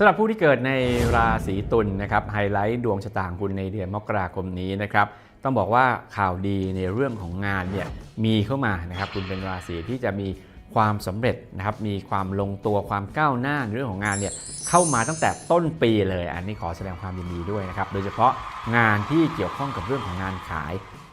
สำหรับผู้ที่เกิดในราศีตุลนะครับไฮไลท์ดวงชะตาของคุณในเดือนมกราคมนี้นะครับต้องบอกว่าข่าวดีในเรื่องของงานเนี่ยมีเข้ามานะครับคุณเป็นราศีที่จะมีความสำเร็จนะครับมีความลงตัวความก้าวหน้าในเรื่องของงานเนี่ยเข้ามาตั้งแต่ต้นปีเลย อันนี้ขอแสดงความยินดีด้วยนะครับโดยเฉพาะงานที่เกี่ยวข้องกับเรื่องของงานขาย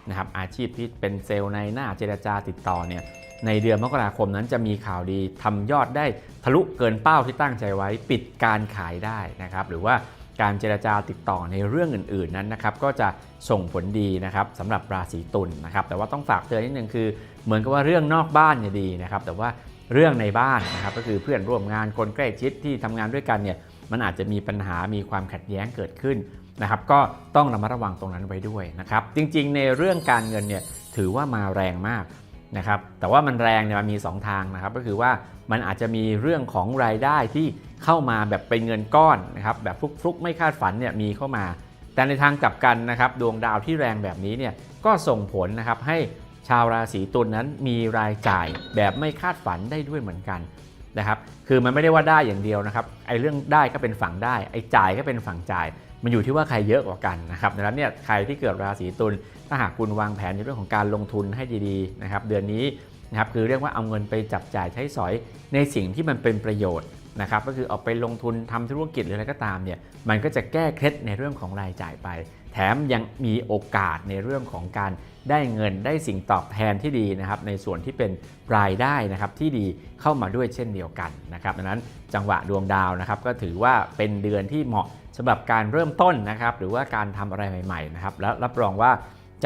นะครับอาชีพที่เป็นเซลล์ในหน้าเจรจาติดต่อเนี่ยในเดือนมกราคมนั้นจะมีข่าวดีทำยอดได้ทะลุเกินเป้าที่ตั้งใจไว้ปิดการขายได้นะครับหรือว่าการเจรจาติดต่อในเรื่องอื่นๆนั้นนะครับก็จะส่งผลดีนะครับสำหรับราศีตุลนะครับแต่ว่าต้องฝากเตือนนิดนึงคือ เหมือนกับว่าเรื่องนอกบ้านเนี่ยดีนะครับแต่ว่าเรื่องในบ้านนะครับก็คือเพื่อนร่วมงานคนใกล้ชิดที่ทำงานด้วยกันเนี่ย มันอาจจะมีปัญหามีความขัดแย้งเกิดขึ้นนะครับก็ต้องระมัดระวังตรงนั้นไว้ด้วยนะครับจริงๆ ในเรื่องการเงินเนี่ยถือว่ามาแรงมากนะครับแต่ว่ามันแรงเนี่ยมันมี 2 ทางนะครับก็คือว่ามันอาจจะมีเรื่องของรายได้ที่เข้ามาแบบเป็นเงินก้อนนะครับแบบฟลุกๆ ไม่คาดฝันเนี่ยมีเข้ามา แต่ในทางกลับกันนะครับดวงดาวที่แรงแบบนี้เนี่ยก็ส่งผลนะครับให้ชาวราศีตุลนนั้นมีรายจ่ายแบบไม่คาดฝันได้ด้วยเหมือนกัน นะครับคือมันไม่ได้ว่าได้อย่างเดียวนะครับไอ้เรื่องได้ก็เป็นฝั่งได้ไอ้จ่ายก็เป็นฝั่งจ่าย มันอยู่ที่ว่าใครเยอะกว่ากันนะครับดังนั้นเนี่ยใครที่เกิดราศีตุลถ้าหากคุณวางแผนในเรื่องของการลงทุนให้ดีๆนะครับเดือนนี้นะครับคือเรียกว่าเอาเงินไปจับจ่ายใช้สอยในสิ่งที่มันเป็นประโยชน์นะครับก็คือเอาไปลงทุนทำธุรกิจหรืออะไรก็ตามเนี่ยมันก็จะแก้เคล็ดในเรื่องของรายจ่ายไป แถมยังมีโอกาสในเรื่องของการ ได้เงินได้สิ่งตอบแทนที่ดีนะครับในส่วนที่เป็นรายได้นะครับที่ดีเข้ามาด้วยเช่นเดียวกันนะครับดังนั้นจังหวะดวงดาวนะครับก็ถือว่าเป็นเดือนที่เหมาะสำหรับการเริ่มต้นนะครับหรือว่าการทำอะไรใหม่ๆนะครับแล้วรับรองว่า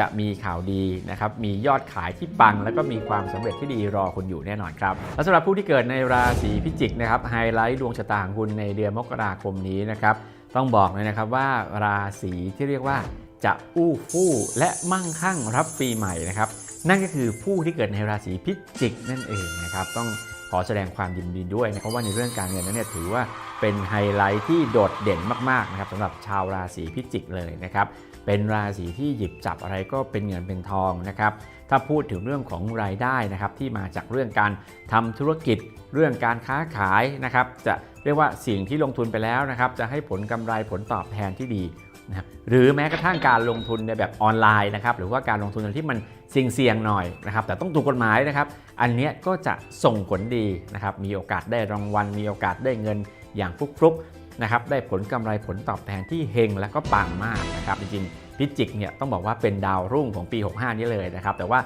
จะมีข่าวดีนะครับมียอดขายที่ปัง แล้วก็มีความสำเร็จที่ดีรอคุณอยู่แน่นอนครับและสำหรับผู้ที่เกิดในราศีพิจิกนะครับไฮไลท์ดวงชะตาของคุณในเดือนมกราคมนี้นะครับต้องบอกเลยนะครับว่าราศีที่เรียกว่า จะอู้ฟู่และมั่งคั่งรับปีใหม่นะครับ นั่นก็คือผู้ที่เกิดในราศีพิจิกนั่นเองนะครับ ต้องขอแสดงความยินดีด้วยนะเพราะว่าในเรื่องการเงินนั้นเนี่ยถือว่าเป็นไฮไลท์ที่โดดเด่นมากๆนะครับสำหรับชาวราศีพิจิกเลยนะครับ เป็นราศีที่หยิบจับอะไรก็เป็นเงินเป็นทองนะครับถ้าพูดถึงเรื่องของรายได้นะครับที่มาจากเรื่องการทำธุรกิจ เรื่องการค้าขายนะครับจะเรียกว่าสิ่งที่ลงทุนไปแล้วนะครับจะให้ผลกำไรผลตอบแทนที่ดีนะครับหรือแม้กระทั่งการลงทุนในแบบออนไลน์นะครับหรือว่าการลงทุนที่มันเสี่ยงๆหน่อยนะครับแต่ต้องถูกกฎหมายนะครับ อันนี้ก็จะส่งผลดีนะครับมีโอกาสได้รางวัล มีโอกาสได้เงินอย่างฟลุกๆ นะครับได้ผลกำไรผลตอบแทนที่เฮงและก็ปังมากนะครับจริงๆพิจิกเนี่ยต้องบอกว่าเป็นดาวรุ่งของปี 65 นี้เลยนะครับแต่ว่า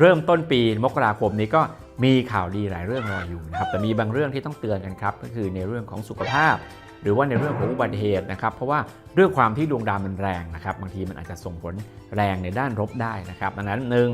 เริ่มต้นปีมกราคมนี้ก็มีข่าวดีหลายเรื่องรออยู่นะครับแต่มีบางเรื่องที่ต้องเตือนกันครับก็คือในเรื่องของสุขภาพ หรือว่าในเรื่องของอุบัติเหตุนะครับเพราะว่าเรื่องความที่ดวงดาวมันแรงนะครับบางทีมันอาจจะส่งผลแรงในด้านลบได้นะครับดังนั้นหนึ่ง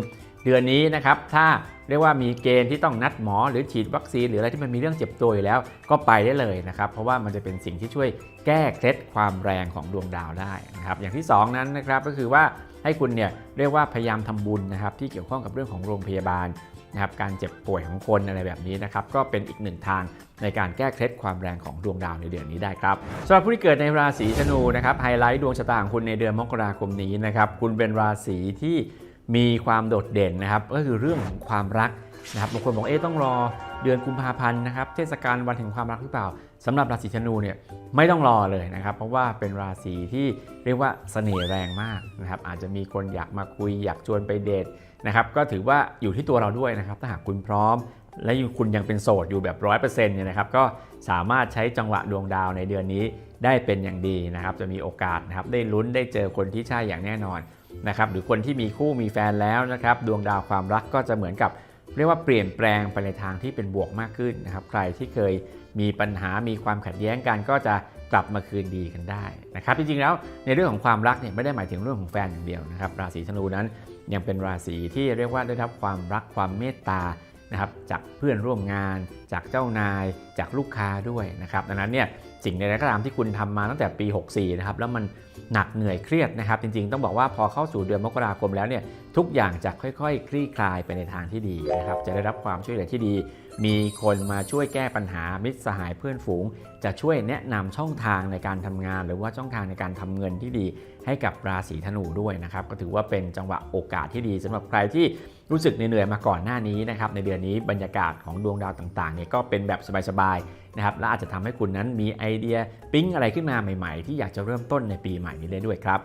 เดือนนี้นะครับถ้าเรียกว่ามีเกณฑ์ที่ต้องนัดหมอหรือฉีดวัคซีนหรืออะไรที่มันมีเรื่องเจ็บตัวอยู่แล้ว ก็ไปได้เลยนะครับ เพราะว่ามันจะเป็นสิ่งที่ช่วยแก้เคล็ดความแรงของดวงดาวได้นะครับอย่างที่ 2 นั้นนะครับก็คือว่าให้คุณเนี่ยเรียกว่าพยายามทำบุญนะครับที่เกี่ยวข้องกับเรื่องของโรงพยาบาลนะครับการเจ็บป่วยของคนอะไรแบบนี้นะครับก็เป็นอีกหนึ่งทางในการแก้เคล็ดความแรงของดวงดาวในเดือนนี้ได้ครับสำหรับผู้ที่เกิดในราศีธนูนะครับไฮไลท์ดวงชะตาของคุณในเดือนมกราคมนี้นะครับคุณเป็นราศีที่ มีความโดดเด่นนะครับ ก็คือเรื่องของความรักนะครับบางคนบอกเอ๊ะต้องรอเดือนกุมภาพันธ์นะครับเทศกาลวันแห่งความรักหรือเปล่าสำหรับราศีธนูเนี่ยไม่ต้องรอเลยนะครับ เพราะว่าเป็นราศีที่เรียกว่าเสน่ห์แรงมากนะครับอาจจะมีคนอยากมาคุยอยากชวนไปเดทนะครับก็ถือว่าอยู่ที่ตัวเราด้วยนะครับ ถ้าหากคุณพร้อม และคุณยังเป็นโสดอยู่แบบร้อยเปอร์เซ็นต์เนี่ยนะครับก็สามารถใช้จังหวะดวงดาวในเดือนนี้ได้เป็นอย่างดีนะครับจะมีโอกาสนะครับได้ลุ้นได้เจอคนที่ใช่อย่างแน่นอน นะครับหรือคนที่มีคู่มีแฟนแล้วนะครับดวงดาวความรักก็จะเหมือนกับ เรียกว่าเปลี่ยนแปลงไปในทางที่เป็นบวกมากขึ้นนะครับใครที่เคยมีปัญหามีความขัดแย้งกันก็จะกลับมาคืนดีกันได้นะครับจริงๆแล้วในเรื่องของความรักเนี่ยไม่ได้หมายถึงเรื่องของแฟนอย่างเดียวนะครับราศีธนูนั้นยังเป็นราศีที่เรียกว่าได้รับความรักความเมตตา นะครับจากเพื่อนร่วมงาน จากเจ้านาย จากลูกค้าด้วยนะครับดังนั้นเนี่ยสิ่งใดก็ตามที่คุณทำมาตั้งแต่ปี 64 นะครับแล้วมันหนักเหนื่อยเครียดนะครับ จริงๆ ต้องบอกว่าพอเข้าสู่เดือนมกราคมแล้วเนี่ยทุกอย่างจะค่อยๆ คลี่คลายไปในทางที่ดีนะครับ จะได้รับความช่วยเหลือที่ดี มีคนมาช่วยแก้ปัญหามิตรสหายเพื่อนฝูง จะช่วยแนะนำช่องทางในการทำงาน หรือว่าช่องทางในการทำเงินที่ดี ให้กับราศีธนูด้วยนะครับ ก็ถือว่าเป็นจังหวะโอกาสที่ดีสำหรับใครที่รู้สึกเหนื่อยๆมาก่อนหน้านี้นะครับในเดือนนี้บรรยากาศของดวงดาวต่างๆเนี่ยก็เป็นแบบสบายๆนะครับและอาจจะทำให้คุณนั้นมีไอเดียปิ๊งอะไรขึ้นมาใหม่ ๆ ที่อยากจะเริ่มต้นในปีใหม่นี้ได้ด้วยครับ